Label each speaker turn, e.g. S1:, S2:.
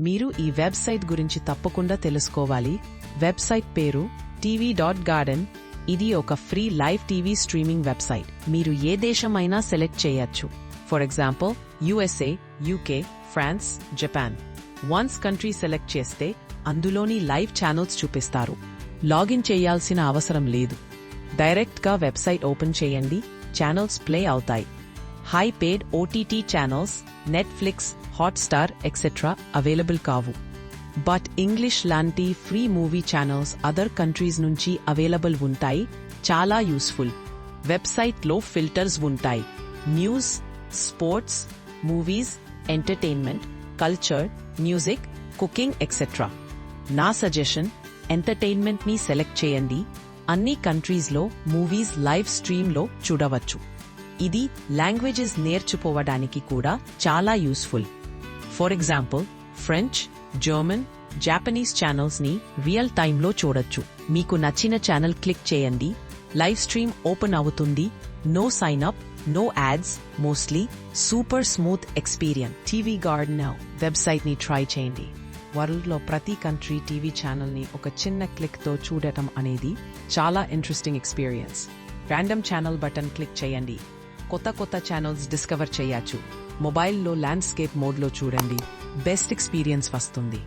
S1: మీరు ఈ వెబ్సైట్ గురించి తప్పకుండా తెలుసుకోవాలి. వెబ్సైట్ పేరు టీవీ డాట్ గార్డెన్ ఇది ఒక free live TV streaming website. మీరు ఏ దేశమైనా సెలెక్ట్ చేయొచ్చు. For example USA UK France Japan. Once country select చేస్తే అందులోని లైవ్ ఛానల్స్ చూపిస్తారు. లాగిన్ చేయాల్సిన అవసరం లేదు. డైరెక్ట్గా వెబ్సైట్ ఓపెన్ చేయండి. ఛానల్స్ ప్లే అవుతాయి. High paid OTT channels Netflix Hotstar etcetera available కావు. బట్ ఇంగ్లీష్ లాంటి free movie channels other countries నుంచి అవైలబుల్ ఉంటాయి చాలా యూస్ఫుల్ వెబ్సైట్లో ఫిల్టర్స్ ఉంటాయి. News sports movies entertainment culture music cooking etcetera నా సజెషన్ ఎంటర్టైన్మెంట్ని సెలెక్ట్ చేయండి. అన్ని కంట్రీస్లో మూవీస్ లైవ్ స్ట్రీమ్లో చూడవచ్చు. ఇది లాంగ్వేజెస్ నేర్చుకోవడానికి కూడా చాలా useful. For example French German Japanese ఛానల్స్ని real టైంలో చూడొచ్చు. మీకు నచ్చిన ఛానల్ క్లిక్ చేయండి. లైవ్ స్ట్రీమ్ ఓపెన్ అవుతుంది. No sign up no ads mostly super smooth experience TV guard now వెబ్సైట్ని ట్రై చేయండి. వరల్డ్లో ప్రతి కంట్రీ టీవీ ఛానల్ని ఒక చిన్న క్లిక్తో చూడటం అనేది చాలా interesting experience. Random channel button click చేయండి. కొత్త కొత్త ఛానల్స్ డిస్కవర్ చేయొచ్చు. మొబైల్లో ల్యాండ్స్కేప్ మోడ్లో చూడండి. బెస్ట్ ఎక్స్పీరియన్స్ వస్తుంది.